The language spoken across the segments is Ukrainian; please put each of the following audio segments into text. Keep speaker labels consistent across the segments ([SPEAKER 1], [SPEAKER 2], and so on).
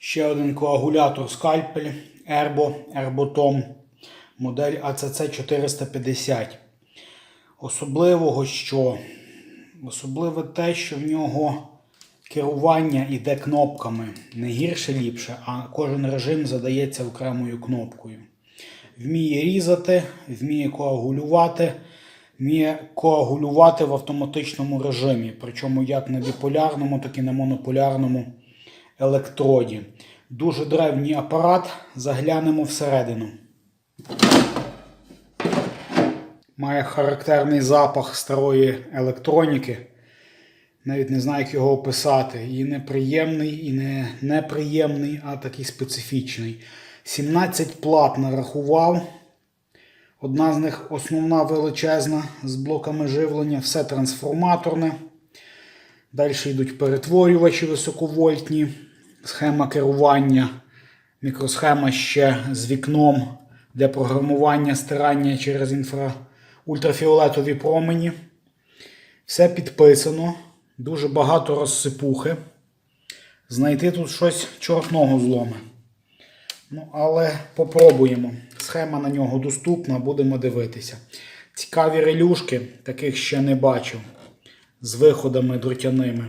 [SPEAKER 1] Ще один коагулятор скальпель Erbo, Erbotom, модель ACC 450. Особливого що? Особливе те, що в нього керування йде кнопками. Не гірше ліпше, а кожен режим задається окремою кнопкою. Вміє різати, вміє коагулювати, вміє коагулювати в автоматичному режимі, причому як на біполярному, так і на монополярному електроді. Дуже древній апарат, заглянемо всередину. Має характерний запах старої електроніки. Навіть не знаю, як його описати. І неприємний, і не неприємний, а такий специфічний. 17 плат нарахував. Одна з них основна величезна з блоками живлення, все трансформаторне. Далі йдуть перетворювачі високовольтні, схема керування, мікросхема ще з вікном для програмування стирання через інфра... ультрафіолетові промені. Все підписано, дуже багато розсипухи. Знайти тут щось чортного зломе. Ну, але попробуємо. Схема на нього доступна, будемо дивитися. Цікаві релюшки, таких ще не бачив. З виходами дротяними.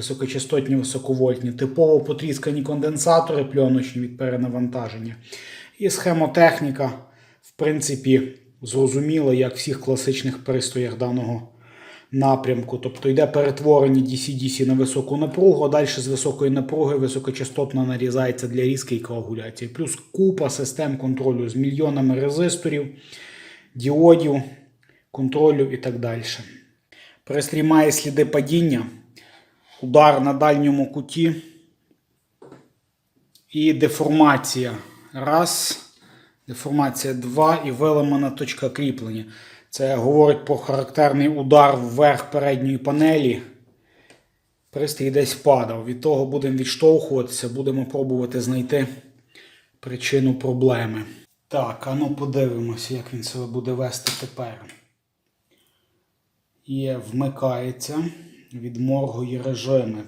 [SPEAKER 1] Високочастотні, високовольтні. Типово потріскані конденсатори пленочні від перенавантаження. І схемотехніка, в принципі, зрозуміла, як в всіх класичних пристроях даного напрямку. Тобто йде перетворення DC-DC на високу напругу, а далі з високої напруги високочастотно нарізається для різки і коагуляції. Плюс купа систем контролю з мільйонами резисторів, діодів, контролю і так далі. Пристрій має сліди падіння, удар на дальньому куті і деформація. Раз, деформація 2 і виламана точка кріплення. Це говорить про характерний удар вверх передньої панелі. Пристрій десь падав. Від того будемо відштовхуватися, будемо пробувати знайти причину проблеми. Так, а ну подивимося, як він себе буде вести тепер. Є, вмикається, відморгує режими.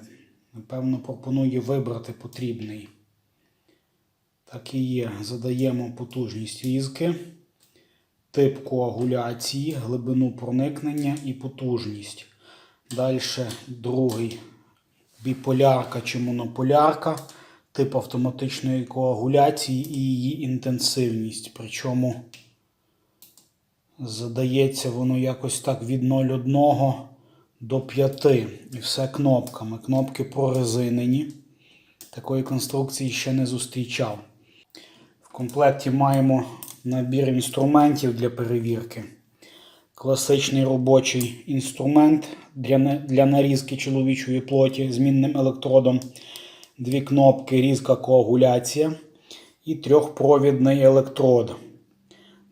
[SPEAKER 1] Напевно, пропонує вибрати потрібний. Так і є. Задаємо потужність різки тип коагуляції, глибину проникнення і потужність. Далі другий біполярка чи монополярка, тип автоматичної коагуляції і її інтенсивність. Причому задається воно якось так від 0,1 до 5. І все кнопками. Кнопки прорезинені. Такої конструкції ще не зустрічав. В комплекті маємо набір інструментів для перевірки. Класичний робочий інструмент для, для нарізки чоловічої плоті змінним електродом. Дві кнопки різка коагуляція і трьохпровідний електрод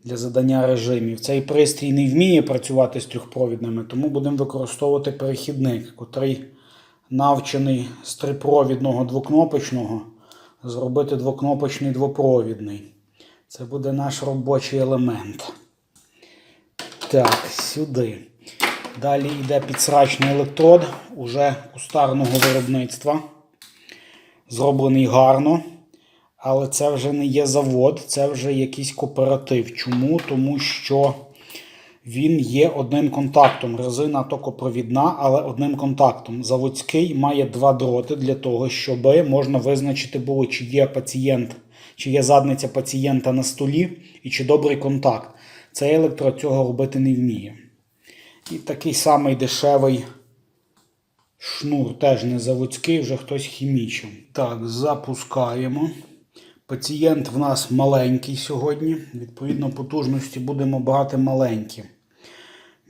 [SPEAKER 1] для задання режимів. Цей пристрій не вміє працювати з трьохпровідними, тому будемо використовувати перехідник, котрий навчений з трипровідного двокнопочного зробити двокнопочний двопровідний. Це буде наш робочий елемент. Так, сюди. Далі йде підсрачний електрод, уже кустарного виробництва. Зроблений гарно. Але це вже не є завод, це вже якийсь кооператив. Чому? Тому що він є одним контактом. Резина токопровідна, але одним контактом. Заводський має два дроти для того, щоб можна визначити було, чи є пацієнт чи є задниця пацієнта на столі і чи добрий контакт. Цей електрод цього робити не вміє. І такий самий дешевий шнур, теж не заводський, вже хтось хімічив. Так, запускаємо. Пацієнт в нас маленький сьогодні. Відповідно, потужності будемо брати маленькі.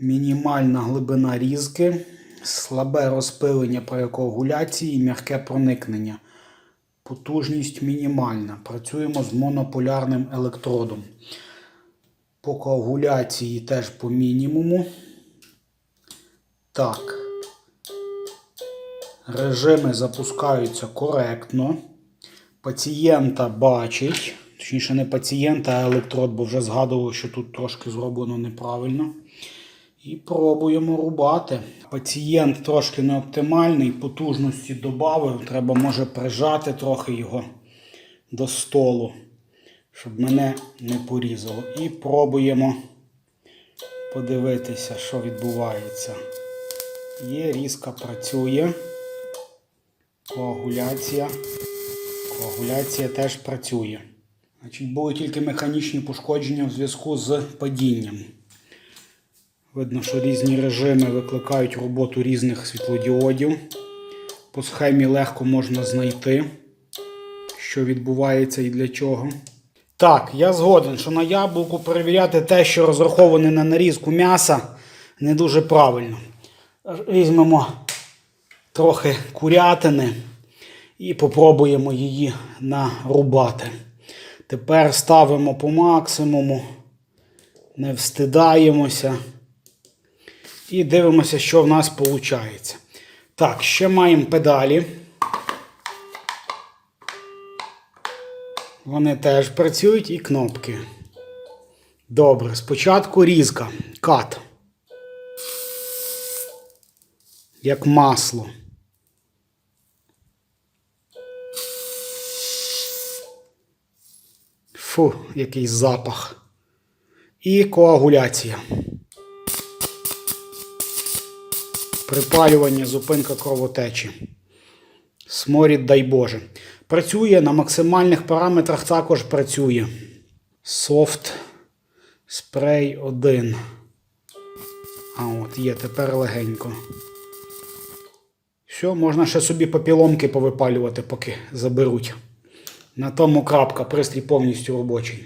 [SPEAKER 1] Мінімальна глибина різки, слабе розпилення при коагуляції і м'яке проникнення. Потужність мінімальна. Працюємо з монополярним електродом. По коагуляції теж по мінімуму. Так. Режими запускаються коректно. Пацієнта бачить. Точніше, не пацієнта, а електрод, бо вже згадував, що тут трошки зроблено неправильно. І пробуємо рубати. Пацієнт трошки не оптимальний, потужності додав. Треба може прижати трохи його до столу, щоб мене не порізало. І пробуємо подивитися, що відбувається. Є різка працює. Коагуляція. Коагуляція теж працює. Значить, були тільки механічні пошкодження в зв'язку з падінням. Видно, що різні режими викликають роботу різних світлодіодів. По схемі легко можна знайти, що відбувається і для чого. Так, я згоден, що на яблуку перевіряти те, що розраховане на нарізку м'яса, не дуже правильно. Візьмемо трохи курятини і попробуємо її нарубати. Тепер ставимо по максимуму, не встидаємося і дивимося, що в нас виходить. Так, ще маємо педалі. Вони теж працюють і кнопки. Добре, спочатку різка, кат. Як масло. Фу, який запах. І коагуляція. Припалювання, зупинка кровотечі. Сморід, дай Боже. Працює на максимальних параметрах також працює. Софт спрей 1. А от є тепер легенько. Все, можна ще собі попіломки повипалювати, поки заберуть. На тому крапка, пристрій повністю робочий.